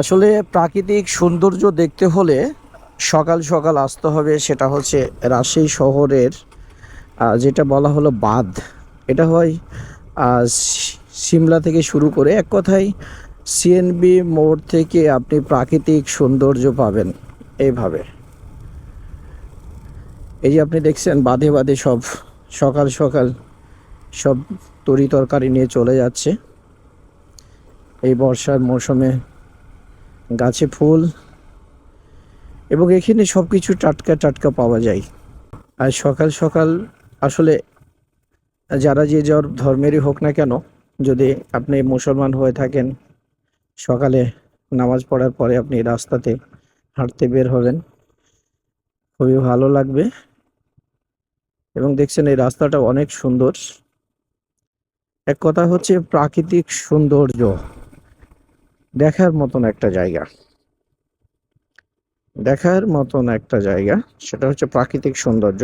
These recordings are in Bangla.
আসলে প্রাকৃতিক সৌন্দর্য দেখতে হলে সকাল সকাল আসতে হবে, সেটা হচ্ছে রাজশাহী শহরের যেটা বলা হলো বাঁধ। এটা হয় সিমলা থেকে শুরু করে এক কথায় সিএনবি মোড় থেকে আপনি প্রাকৃতিক সৌন্দর্য পাবেন এইভাবে। এই যে আপনি দেখছেন বাঁধে বাঁধে সব সকাল সকাল সব তরি তরকারি নিয়ে চলে যাচ্ছে। এই বর্ষার মৌসুমে গাছে ফুল এবং এখানে সব কিছু টাটকা টাটকা পাওয়া যায়। আর সকাল সকাল আসলে যারা যে যার ধর্মেরই হোক না কেন, যদি আপনি মুসলমান হয়ে থাকেন, সকালে নামাজ পড়ার পরে আপনি রাস্তাতে হাঁটতে বের হবেন, খুবই ভালো লাগবে। এবং দেখছেন এই রাস্তাটা অনেক সুন্দর। এক কথা হচ্ছে প্রাকৃতিক সৌন্দর্য। দেখার মতন একটা জায়গা। দেখার মতন একটা জায়গা, সেটা হচ্ছে প্রাকৃতিক সৌন্দর্য।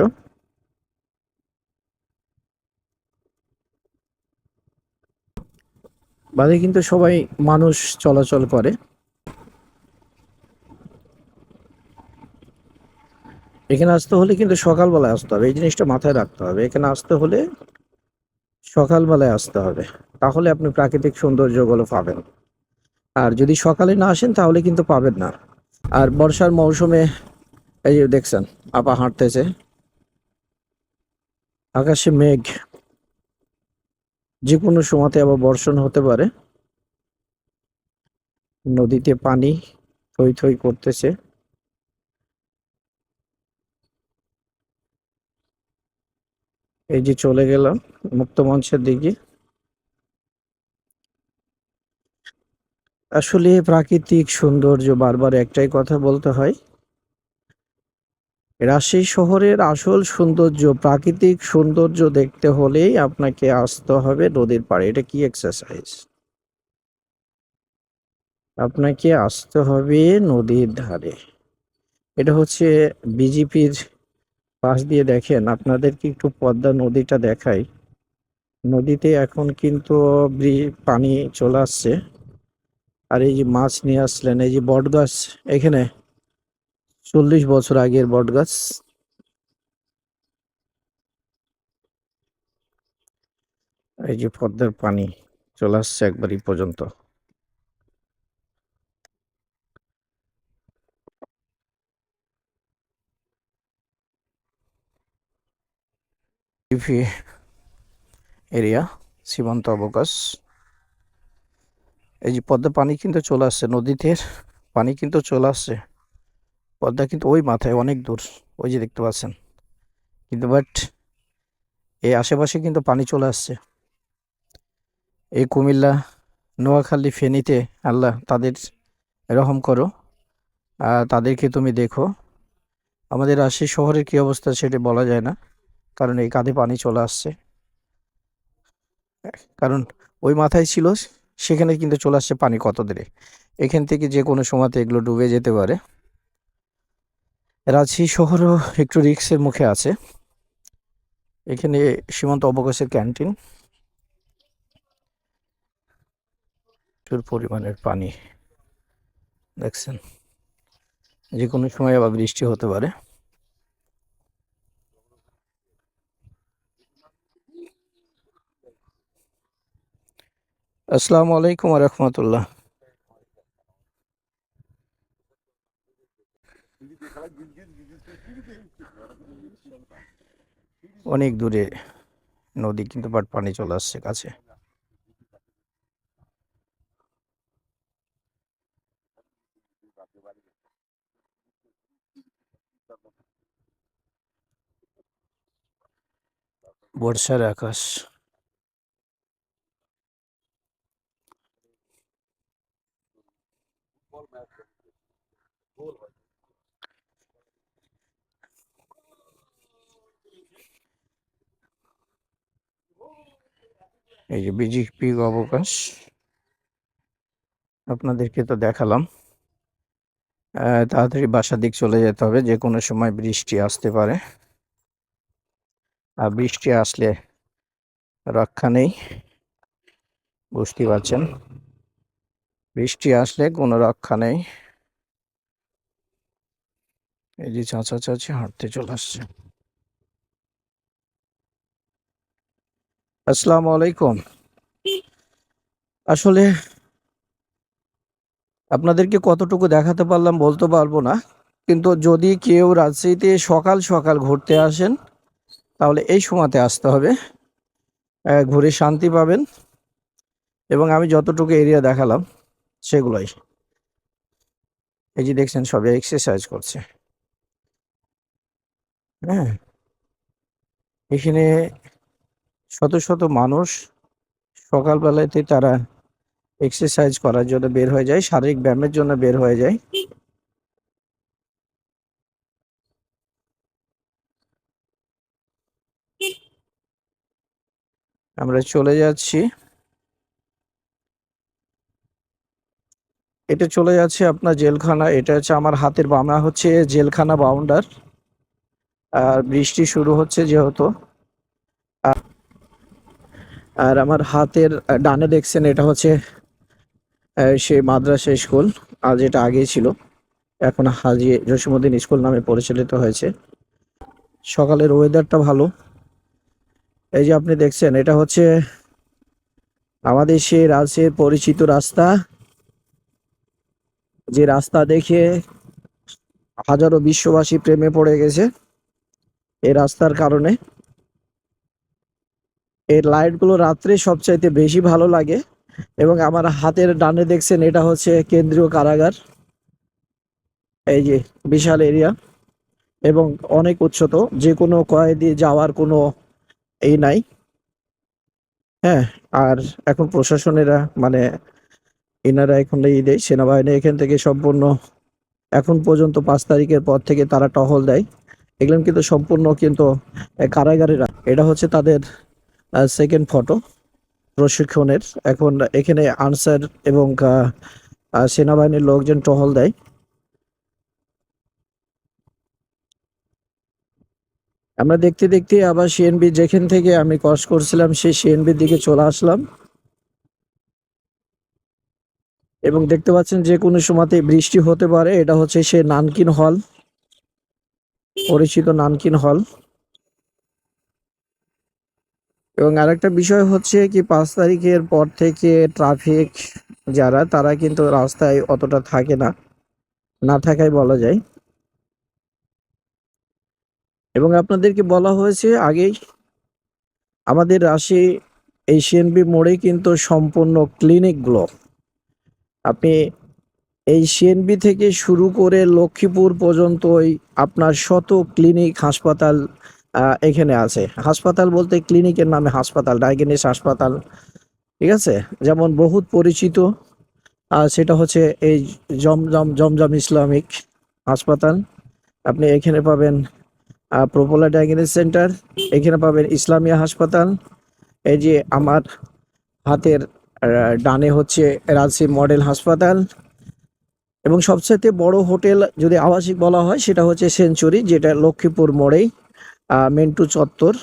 বাদে কিন্তু সবাই মানুষ চলাচল করে। এখানে আসতে হলে কিন্তু সকালবেলায় আসতে হবে, এই জিনিসটা মাথায় রাখতে হবে। এখানে আসতে হলে সকালবেলায় আসতে হবে। তাহলে আপনি প্রাকৃতিক সৌন্দর্যগুলো পাবেন। আর যদি সকালে না আসেন, তাহলে কিন্তু পাবেন না। আর বর্ষার মৌসুমে, এই যে দেখছেন, আপা হাঁটতেছে। আকাশে মেঘ। যে কোনো সময়তে আবার বর্ষণ হতে পারে। নদীতে পানি থই থই করতেছে। এই যে চলে গেলাম মুক্ত মঞ্চের দিকে। আসলে প্রাকৃতিক সৌন্দর্য বারবার একটাই কথা বলতে হয়। রাজশাহী শহরের আসল সৌন্দর্য, প্রাকৃতিক সৌন্দর্য দেখতে হলেই আপনাকে আসতে হবে নদীর পাড়ে। এটা কি এক্সারসাইজ আপনাকে আসতে হবে নদীর ধারে। এটা হচ্ছে বিজেপির পাশ দিয়ে দেখেন, আপনাদেরকে একটু পদ্মা নদীটা দেখাই। নদীতে এখন কিন্তু পানি চলে আসছে। আর এই যে মাছ নিয়ে আসলেন এই যে বট গাছ, এখানে চল্লিশ বছর আগের বট গাছ। এই যে পদ্মার পানি চলে আসছে একবারই পর্যন্ত। এরিয়া, সীমান্ত অবকাশ। এই যে পদ্মা পানি কিন্তু চলে আসছে, নদীতে পানি কিন্তু চলে আসছে। পদ্মা কিন্তু ওই মাথায় অনেক দূর, ওই যে দেখতে পাচ্ছেন। কিন্তু বাট এই আশেপাশে কিন্তু পানি চলে আসছে। এই কুমিল্লা, নোয়াখালী, ফেনীতে আল্লাহ তাদের রহম করো। আর তাদেরকে তুমি দেখো। আমাদের রাজশাহী শহরের কি অবস্থা সেটা বলা যায় না, কারণ এই কাঁধে পানি চলে আসছে। কারণ ওই মাথায় ছিল সেখানে কিন্তু চলে আসছে পানি কত দূরে? এখান থেকে যে কোনো সময়তে এগুলো ডুবে যেতে পারে। রাজশাহী শহরও একটু রিক্সের মুখে আছে। এখানে সীমান্ত অবকাশের ক্যান্টিন। প্রচুর পরিমাণের পানি। দেখছেন? যে কোনো সময় আবার বৃষ্টি হতে পারে। আসসালামু আলাইকুম রহমতুল্লাহ। অনেক দূরে নদী কিন্তু বাট পানি চলে আসছে কাছে। বর্ষার আকাশ। এই যে বিজেপি অবকাশ। আপনাদেরকে তো দেখালাম। তাড়াতাড়ি বাসার দিক চলে যেতে হবে যে কোনো সময় বৃষ্টি আসতে পারে। আর বৃষ্টি আসলে রক্ষা নেই। বুঝতে পারছেন? বৃষ্টি আসলে কোনো রক্ষা নেই। এই যে চাচা, চাচি হাঁটতে চলে আসছে। আসসালামু আলাইকুম। আসলে আপনাদেরকে কতটুকু দেখাতে পারলাম বলতে পারব না, কিন্তু যদি কেউ রাজশাহীতে সকাল সকাল ঘুরতে আসেন, তাহলে এই সময়তে আসতে হবে। ঘুরে শান্তি পাবেন এবং আমি যতটুকু এরিয়া দেখালাম সেগুলোই। এই যে দেখছেন সবাই এক্সারসাইজ করছে। হ্যাঁ এখানে শত শত মানুষ সকালবেলাতে তারা এক্সারসাইজ করার জন্য বের হয়ে যায়, শারীরিক ব্যায়ামের জন্য বের হয়ে যায়। আমরা চলে যাচ্ছি। এটা চলে যাচ্ছে আপনার জেলখানা, এটা হচ্ছে আমার হাতের বামা হচ্ছে জেলখানা বাউন্ডার আর বৃষ্টি শুরু হচ্ছে যেহেতু। আর আমার হাতের ডানে দেখছেন এটা হচ্ছে সে মাদ্রাসা স্কুল, আর যেটা আগে ছিল, এখন হাজি জসীমউদ্দিন স্কুল নামে পরিচালিত হয়েছে। সকালের ওয়েদারটা ভালো। এই যে আপনি দেখছেন, এটা হচ্ছে আমাদের সেই রাজশাহীর পরিচিত রাস্তা। যে রাস্তা দেখে হাজারো বিশ্ববাসী প্রেমে পড়ে গেছে এই রাস্তার কারণে। এই লাইটগুলো রাত্রে সবচাইতে বেশি ভালো লাগে এবং আমার হাতের ডানে দেখছেন এটা হচ্ছে কেন্দ্রীয় কারাগার। এই যে বিশাল এরিয়া এবং অনেক উচ্চত যে কোনো কয়েদি যাওয়ার কোনো এই নাই। হ্যাঁ আর এখন প্রশাসনেরা মানে এনারা এখন এই দেয় সেনাবাহিনী এখান থেকে সম্পূর্ণ, এখন পর্যন্ত পাঁচ তারিখের পর থেকে তারা টহল দেয়। এগুলো কিন্তু সম্পূর্ণ কিন্তু কারাগারেরা, এটা হচ্ছে তাদের সেকেন্ড ফটো প্রশিক্ষণের। এখন এখানে আনসার এবং সেনাবাহিনীর লোকজন টহল দেয়। আমরা দেখতে দেখতে আবার সিএনবি যেখান থেকে আমি ক্রস করছিলাম, সেই সিএনবির দিকে চলে আসলাম। এবং দেখতে পাচ্ছেন যে কোনো সময়তে বৃষ্টি হতে পারে, এটা হচ্ছে সে নানকিন হল, পরিচিত নানকিন হল। এবং আরেকটা বিষয় হচ্ছে কি, পাঁচ তারিখের পর থেকে ট্রাফিক যারা, তারা কিন্তু রাস্তায় অতটা থাকে না। না থাকাই বলা যায়। এবং আপনাদেরকে বলা হয়েছে আগেই, আমাদের রাশি এই সিএনবি মোড়ে কিন্তু সম্পূর্ণ ক্লিনিকগুলো আপনি এই সিএনবি থেকে শুরু করে লক্ষ্মীপুর পর্যন্তই আপনার শত ক্লিনিক হাসপাতাল এখানে আছে। হাসপাতাল বলতে ক্লিনিকের নামে হাসপাতাল, ডায়াগনিস হাসপাতাল, ঠিক আছে? যেমন বহুত পরিচিত। সেটা হচ্ছে এই জমজম জমজম ইসলামিক হাসপাতাল। আপনি এখানে পাবেন প্রপোলা ডায়াগনিস সেন্টার, এখানে পাবেন ইসলামিয়া হাসপাতাল। এই যে আমার হাতের ডানে হচ্ছে রাজশাহী মডেল হাসপাতাল। এবং সবচেয়ে বড় হোটেল যদি আবাসিক বলা হয়, সেটা হচ্ছে সেঞ্চুরি, যেটা লক্ষ্মীপুর মোড়েই। মিন্টু চত্বর।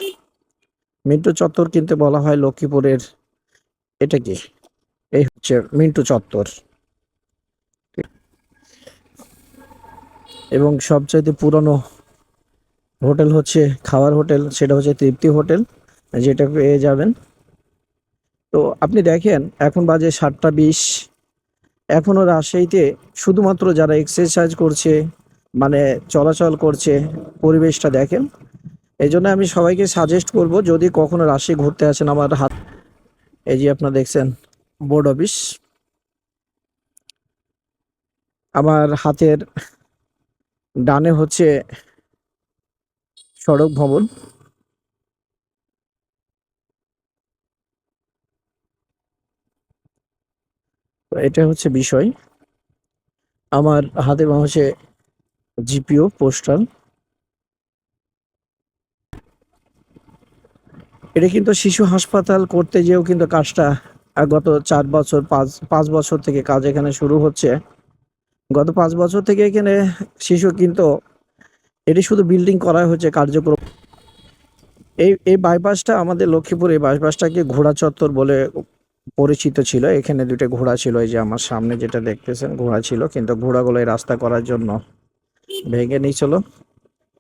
মিন্টু চত্বর কিন্তু বলা হয় লক্ষ্মীপুরের, এটা কি? এই হচ্ছে মিন্টু চত্বর। এবং সবচাইতে পুরনো হোটেল হচ্ছে, খাওয়ার হোটেল, সেটা হচ্ছে তৃপ্তি হোটেল, যেটা পেয়ে যাবেন। তো আপনি দেখেন, এখন বাজে সাতটা বিশ। এখনও রাজশাহীতে শুধুমাত্র যারা এক্সারসাইজ করছে মানে চলাচল করছে, পরিবেশটা দেখেন। এই জন্য আমি সবাইকে সাজেস্ট করব, যদি কখনো রাশি ঘুরতে আসেন আমার হাত এই যে আপনারা দেখছেন বোর্ড অফিস আমার হাতের ডানে হচ্ছে সড়ক ভবন। এটা হচ্ছে বিষয়। আমার হাতে হচ্ছে জিপিও, পোস্টাল। এটা কিন্তু শিশু হাসপাতাল করতে যেও কিন্তু কাজটা গত চার বছর, পাঁচ পাঁচ বছর থেকে কাজ এখানে শুরু হচ্ছে। গত পাঁচ বছর থেকে এখানে শিশু কিন্তু এটি শুধু বিল্ডিং করা হয়েছে কার্যক্রম। এই এই বাইপাসটা আমাদের লক্ষ্মীপুর, এই বাইপাসটাকে ঘোড়া চত্বর বলে পরিচিত ছিল। এখানে দুটো ঘোড়া ছিল, এই যে আমার সামনে যেটা দেখতেছেন, ঘোড়া ছিল। কিন্তু ঘোড়াগুলো এই রাস্তা করার জন্য ভেঙে নিয়েছিল।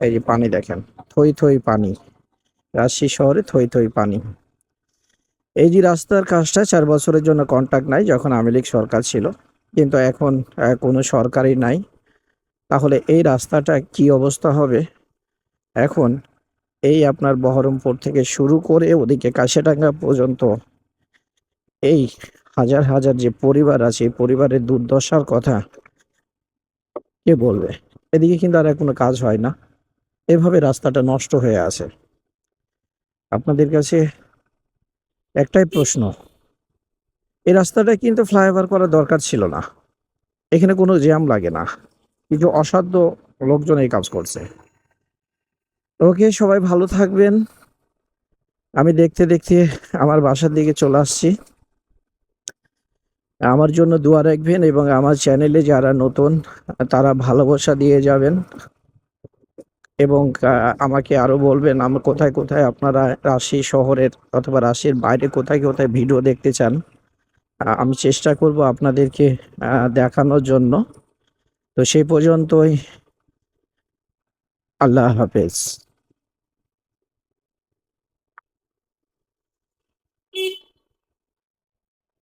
এই যে পানি দেখেন, থই থই পানি। রাজশাহী শহরে থই থই পানি। এই যে রাস্তার কাজটা চার বছরের জন্য কন্ট্যাক্ট নাই, যখন আওয়ামী লীগ সরকার ছিল, কিন্তু এখন কোনো সরকারই নাই। তাহলে এই রাস্তাটা কি অবস্থা হবে? এখন এই আপনার বহরমপুর থেকে শুরু করে ওদিকে কাশিয়াডাঙ্গা পর্যন্ত এই হাজার হাজার যে পরিবার আছে, এই পরিবারের দুর্দশার কথা কে বলবে? এদিকে কিন্তু আর কোনো কাজ হয় না। এভাবে রাস্তাটা নষ্ট হয়ে আছে। আপনাদের কাছে একটাই প্রশ্ন। এই রাস্তাটা কিন্তু ফ্লাইওভার করার দরকার ছিল না। এখানে কোনো জ্যাম লাগে না। কিছু অসাধ্য লোকজন এই কাজ করছে। ওকে, সবাই ভালো থাকবেন। আমি দেখতে দেখতে আমার বাসার দিকে চলে আসছি। আমার জন্য দোয়া রাখবেন এবং আমার চ্যানেলে যারা নতুন, তারা ভালোবাসা দিয়ে যাবেন। এবং আমাকে আরও বলবেন আমার কোথায় কোথায় আপনারা রাশি শহরের অথবা রাশির বাইরে কোথায় কোথায় ভিডিও দেখতে চান? আমি চেষ্টা করব আপনাদেরকে দেখানোর জন্য। তো সেই পর্যন্তই। আল্লাহ হাফেজ।